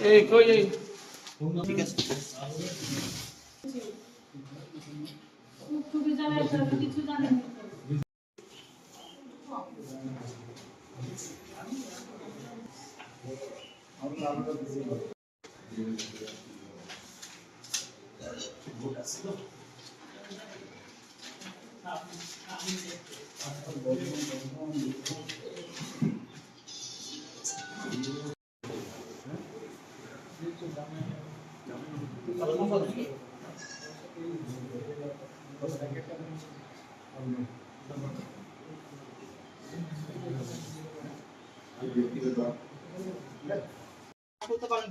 এই কই এই কিছু জানেন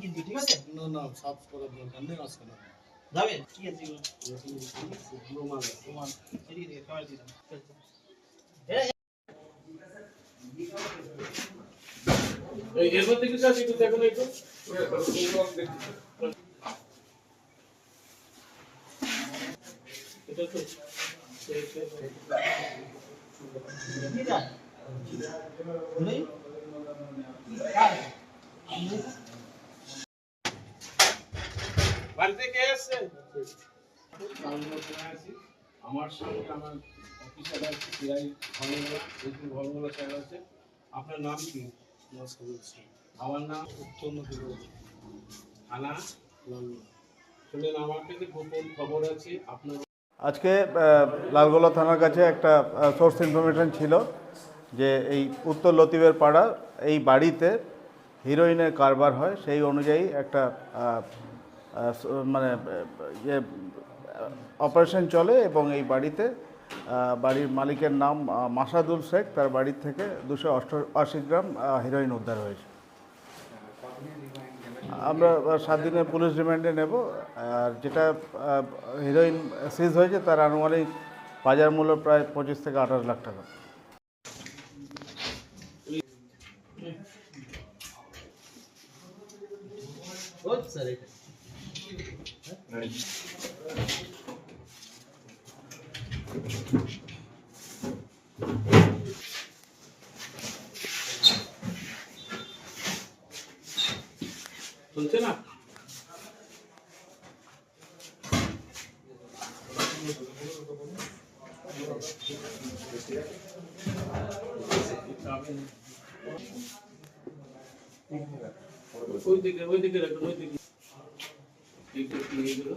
কিন্তু ঠিক আছে? না না সাফ করার দরকার নেই আজকে যাবেন ঠিক আছে প্রমাণ তোমার এদিকে দিকে খাবার দিলাম এই এরপর থেকে চাষি একটু দেখুন একটু এটা তো কি যান নেই কার বাড়িতে কে আসছে আমি ওখানে আছি আমার সঙ্গে আমার অফিসার আছে সিআই স্যার আছে। আপনার নাম কি? আমার নাম উত্তম থানা আমার কাছে গোপন খবর আছে আপনার আজকে লালগোলা থানার কাছে একটা সোর্স ইনফরমেশন ছিল যে এই উত্তর লতিবের পাড়া এই বাড়িতে হিরোইনের কারবার হয়। সেই অনুযায়ী একটা মানে ইয়ে অপারেশন চলে এবং এই বাড়িতে বাড়ির মালিকের নাম মাসাদুল শেখ। তার বাড়ির থেকে দুশো অষ্টআশি গ্রাম হিরোইন উদ্ধার হয়েছে। আমরা সাত দিনের পুলিশ রিমান্ডে নেব। আর যেটা হিরোইন সিজ হয়েছে, তার আনুমানিক বাজার মূল্য প্রায় পঁচিশ থেকে আঠাশ লাখ টাকা। স্যার শুনছে না? ওই দিকে ওই দিকে রাখুন ওই দিকে। এইগুলো